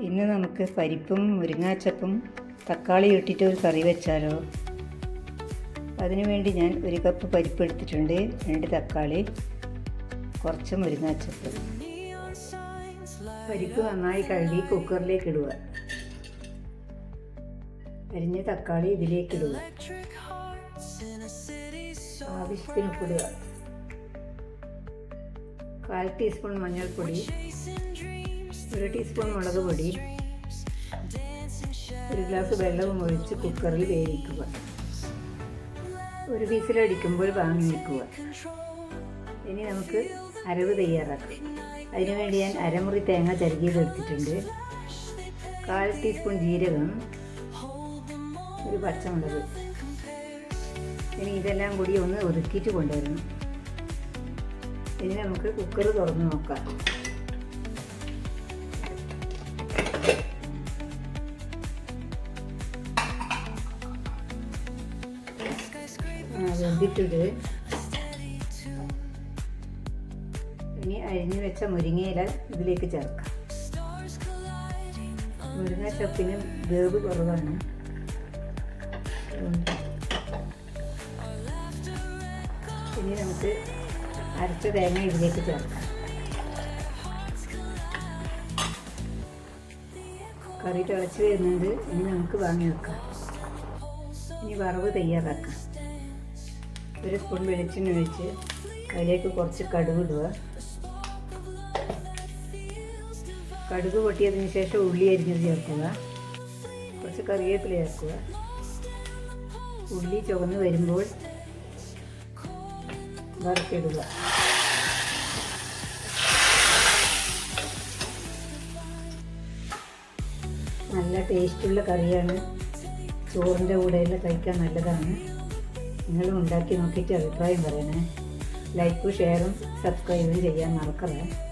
ഇന്ന് നമുക്ക് പരിപ്പും മുരിങ്ങാച്ചപ്പും തക്കാളി ഇട്ടിട്ട് ഒരു കറി വെച്ചാലോ? അതിനുവേണ്ടി ഞാൻ ഒരു കപ്പ് പരിപ്പ് എടുത്തിട്ടുണ്ട്. രണ്ട് തക്കാളി കുറച്ച് മുരിങ്ങാച്ചപ്പ്. പരിപ്പ് നന്നായി കഴുകി കുക്കറിലേക്ക് ഇടുക. അരിഞ്ഞ തക്കാളി ഇതിലേക്ക് ഇടുക. ആവശ്യത്തിന് ഉപ്പിടുക കാൽ ടീസ്പൂൺ മഞ്ഞൾപ്പൊടി ഒരു ടീസ്പൂൺ മുളക് പൊടി ഒരു ഗ്ലാസ് വെള്ളവും ഒഴിച്ച് കുക്കറിൽ വേവിക്കുക. ഒരു വിസിലടിക്കുമ്പോൾ വാങ്ങി വയ്ക്കുക ഇനി നമുക്ക് അരവ് തയ്യാറാക്കാം. അതിനുവേണ്ടി ഞാൻ അരമുറി തേങ്ങ ചരുകി എടുത്തിട്ടുണ്ട്. കാൽ ടീസ്പൂൺ ജീരകം ഒരു പച്ചമുളക്. ഇനി ഇതെല്ലാം കൂടി ഒന്ന് ഒതുക്കിയിട്ട് കൊണ്ടുവരണം. ഇനി നമുക്ക് കുക്കർ തുറന്ന് നോക്കാം. ഇനി അരിഞ്ഞു വെച്ച മുരിങ്ങയില ഇതിലേക്ക് ചേർക്കാം. മുരിങ്ങ ചപ്പിന് വേവ് കുറവാണ്. ഇനി നമുക്ക് അരച്ച തേങ്ങ ഇതിലേക്ക് ചേർക്കാം. കറി തിളച്ച് വരുന്നത് ഇനി നമുക്ക് വാങ്ങി വെക്കാം. ഇനി വറവ് തയ്യാറാക്കാം. ഒരു സ്പൂൺ വെളിച്ചെണ്ണ ഒഴിച്ച് അതിലേക്ക് കുറച്ച് കടുക് ഇടുക. കടുക് പൊട്ടിയതിന് ശേഷം ഉള്ളി അരിഞ്ഞത് ചേർക്കുക. കുറച്ച് കറിവേപ്പില ചേർക്കുക. ഉള്ളി ചുവന്ന് വരുമ്പോൾ വറുത്തിടുക നല്ല ടേസ്റ്റുള്ള കറിയാണ്. ചോറിന്റെ കൂടെയെല്ലാം കഴിക്കാൻ നല്ലതാണ്. നിങ്ങളും ഉണ്ടാക്കി നോക്കിയിട്ട് അഭിപ്രായം പറയണേ. ലൈക്കും ഷെയറും സബ്സ്ക്രൈബും ചെയ്യാൻ മറക്കരുത്